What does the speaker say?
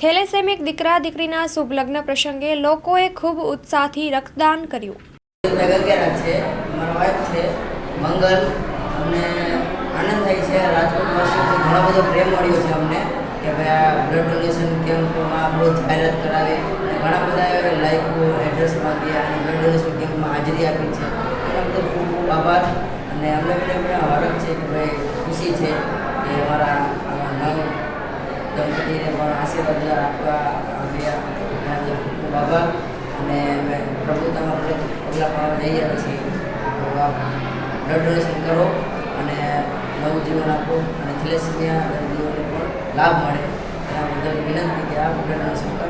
થેલેસેમિક દીકરા દીકરીના શુભ લગ્ન પ્રસંગે લોકોએ ખૂબ ઉત્સાહથી રક્તદાન કર્યું. છે મંગલ અમને આનંદ થાય છે. રાજકોટ વાસીઓથી ઘણો બધો પ્રેમ મળ્યો છે અમને કે ભાઈ આ બ્લડ ડોનેશન કેમ્પમાં બહુ જાહેરાત કરાવી અને ઘણા બધા લાઈકો એડ્રેસ માંગ્યા અને બ્લડ ડોનેશન કેમ્પમાં હાજરી આપી છે. એના બધો ખૂબ ખૂબ આભાર અને અમને પણ હરખ છે કે ભાઈ ખુશી છે કે અમારા નવ દંપતીને પણ આશીર્વાદ આપવા આવ્યા બાબા, અને અમે પ્રભુતામાં પગલાં પાવા જઈ રહ્યા છીએ બ્લડ ડોનેશન કરો અને નવું જીવન આપો અને થેલેસેમિયા દર્દીઓને પણ લાભ મળે. એના બદલ વિનંતી કે આ બ્લડ ડોનેશન કરાવો